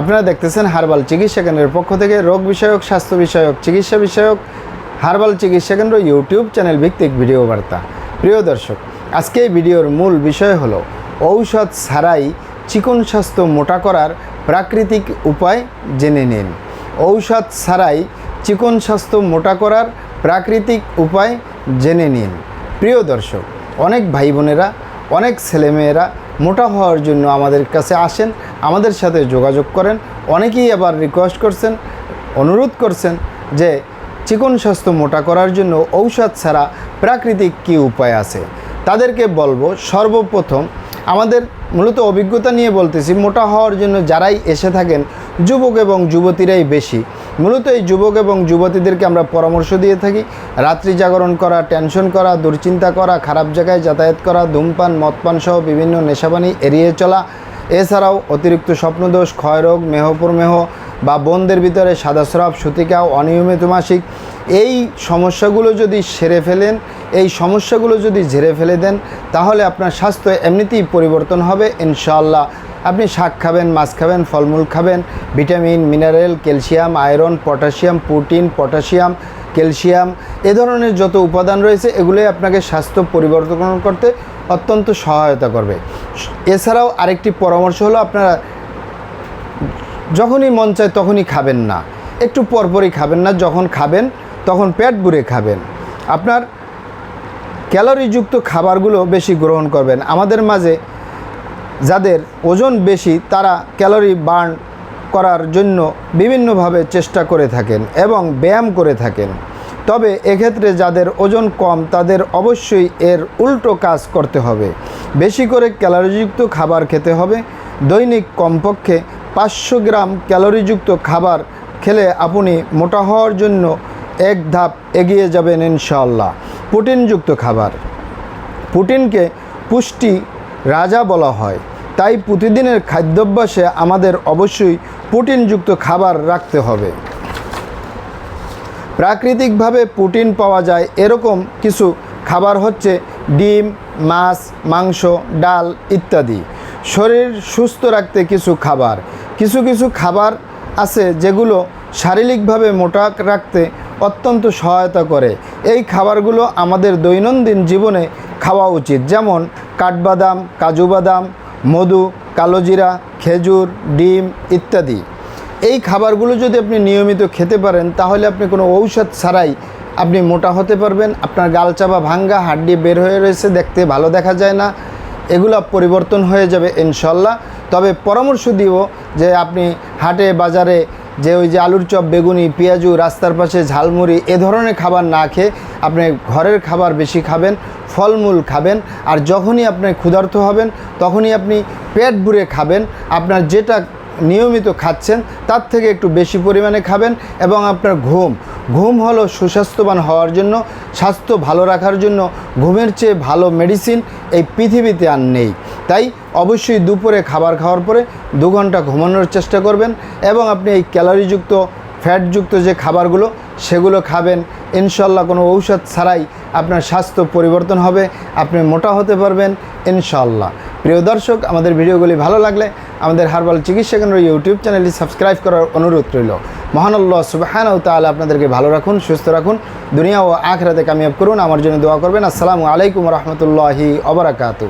আপনারা দেখতেছেন হার্বাল চিকিৎসা কেন্দ্রের পক্ষ থেকে রোগ বিষয়ক, স্বাস্থ্য বিষয়ক, চিকিৎসা বিষয়ক, হার্বাল চিকিৎসা কেন্দ্র ইউটিউব চ্যানেল ভিত্তিক ভিডিও বার্তা। প্রিয় দর্শক, আজকে এই ভিডিওর মূল বিষয় হলো ঔষধ ছাড়াই চিকন স্বাস্থ্য মোটা করার প্রাকৃতিক উপায় জেনে নিন। ঔষধ ছাড়াই চিকন স্বাস্থ্য মোটা করার প্রাকৃতিক উপায় জেনে নিন। প্রিয় দর্শক, অনেক ভাই বোনেরা, অনেক ছেলেমেয়েরা মোটা হওয়ার জন্য আমাদের কাছে আসেন আমাদের সাথে যোগাযোগ করেন। অনেকেই আবার রিকোয়েস্ট করছেন, অনুরোধ করছেন যে চিকন স্বাস্থ্য মোটা করার জন্য ঔষধ ছাড়া প্রাকৃতিক কী উপায় আছে? তাদেরকে বলব, সর্বপ্রথম আমাদের মূলত অভিজ্ঞতা নিয়ে বলতেছি, মোটা হওয়ার জন্য যারাই এসে থাকেন, যুবক এবং যুবতীরাই বেশি। মূলত এই যুবক এবং যুবতীদেরকে আমরা পরামর্শ দিয়ে থাকি, রাত্রি জাগরণ করা টেনশন করা, দুশ্চিন্তা করা, খারাপ জায়গায় যাতায়াত করা, ধূমপান, মদপান সহ বিভিন্ন নেশাবানি এড়িয়ে চলা এছাড়াও অতিরিক্ত স্বপ্নদোষ, ক্ষয়রোগ মেহপুরমেহ বা বোনদের ভিতরে সাদাস্রাব সুতিকা অনিয়মিত মাসিক, এই সমস্যাগুলো যদি সেরে ফেলেন, এই সমস্যাগুলো যদি ঝেড়ে ফেলে দেন, তাহলে আপনার স্বাস্থ্য এমনিতেই পরিবর্তন হবে, ইনশাআল্লাহ। আপনি শাক খাবেন, মাছ খাবেন, ফলমূল খাবেন, vitamin, mineral, calcium, iron, potassium, protein, potassium, calcium, এ ধরনের যত উপাদান রয়েছে, এগুলোই আপনাকে স্বাস্থ্য পরিবর্তন করতে অত্যন্ত সহায়তা করবে। এছাড়াও আরেকটি পরামর্শ হলো আপনারা যখনই মন চায় তখনই খাবেন না। একটু পরপরই খাবেন না, যখন খাবেন তখন পেট ভরে খাবেন। আপনার ক্যালোরিযুক্ত খাবারগুলো বেশি গ্রহণ করবেন। আমাদের মাঝে যাদের ওজন বেশি তারা ক্যালোরি বার্ন করার জন্য বিভিন্নভাবে চেষ্টা করে থাকেন এবং ব্যায়াম করে থাকেন। তবে এক্ষেত্রে যাদের ওজন কম, তাদের অবশ্যই এর উল্টো কাজ করতে হবে। বেশি করে ক্যালোরিযুক্ত খাবার খেতে হবে। দৈনিক কমপক্ষে পাঁচশো গ্রাম ক্যালোরিযুক্ত খাবার খেলে আপনি মোটা হওয়ার জন্য এক ধাপ এগিয়ে যাবেন ইনশাআল্লাহ। প্রোটিনযুক্ত খাবার। প্রোটিনকে পুষ্টি রাজা বলা হয়। তাই প্রতিদিনের খাদ্যাভ্যাসে আমাদের অবশ্যই প্রোটিনযুক্ত খাবার রাখতে হবে। প্রাকৃতিকভাবে প্রোটিন পাওয়া যায়, এরকম কিছু খাবার হচ্ছে ডিম, মাছ, মাংস, ডাল ইত্যাদি। শরীর সুস্থ রাখতে কিছু খাবার। কিছু কিছু খাবার আছে যেগুলো শারীরিকভাবে মোটা রাখতে অত্যন্ত সহায়তা করে। এই খাবারগুলো আমাদের দৈনন্দিন জীবনে খাওয়া উচিত। যেমন কাঠবাদাম, কাজু বাদাম, মধু, কালোজিরা, খেজুর, ডিম ইত্যাদি। এই খাবারগুলো যদি আপনি নিয়মিত খেতে পারেন, তাহলে আপনি কোনো ঔষধ ছাড়াই আপনি মোটা হতে পারবেন। আপনার গালচাপা ভাঙ্গা হাড্ডি বের হয়ে রয়েছে, দেখতে ভালো দেখা যায় না। এগুলো পরিবর্তন হয়ে যাবে ইনশাল্লাহ। তবে পরামর্শ দিব যে আপনি হাটে, বাজারে যে ওই যে আলুর চপ, বেগুনি, পেঁয়াজু, রাস্তার পাশে ঝালমুড়ি, এ ধরনের খাবার না খেয়ে আপনি ঘরের খাবার বেশি খাবেন, ফলমূল খাবেন। আর যখনই আপনি ক্ষুধার্ত হবেন, তখনই আপনি পেট ভরে খাবেন। আপনার যেটা নিয়মিত খাচ্ছেন, তার থেকে একটু বেশি পরিমাণে খাবেন এবং আপনার ঘুম ঘুম হলো সুস্বাস্থ্যবান হওয়ার জন্য, স্বাস্থ্য ভালো রাখার জন্য ঘুমের চেয়ে ভালো মেডিসিন এই পৃথিবীতে আর নেই। তাই অবশ্যই দুপুরে খাবার খাওয়ার পরে দু ঘণ্টা ঘুমানোর চেষ্টা করবেন এবং আপনি এই ক্যালোরিযুক্ত ফ্যাটযুক্ত যে খাবারগুলো, সেগুলো খাবেন। ইনশাল্লাহ কোনো ঔষধ ছাড়াই আপনার স্বাস্থ্য পরিবর্তন হবে, আপনি মোটা হতে পারবেন ইনশাল্লাহ প্রিয় দর্শক, আমাদের ভিডিওগুলি ভালো লাগলে আমাদের হারবাল চিকিৎসা কেন্দ্র ইউটিউব চ্যানেলটি সাবস্ক্রাইব করার অনুরোধ রইল। মহানাল্লাহ সুবাহান ও তাহলে আপনাদেরকে ভালো রাখুন, সুস্থ রাখুন। দুনিয়া ও আখরাতে কামিয়াব করুন। আমার জন্য দোয়া করবেন। আসসালামু আলাইকুম রহমতুল্লাহি অবরাকাতু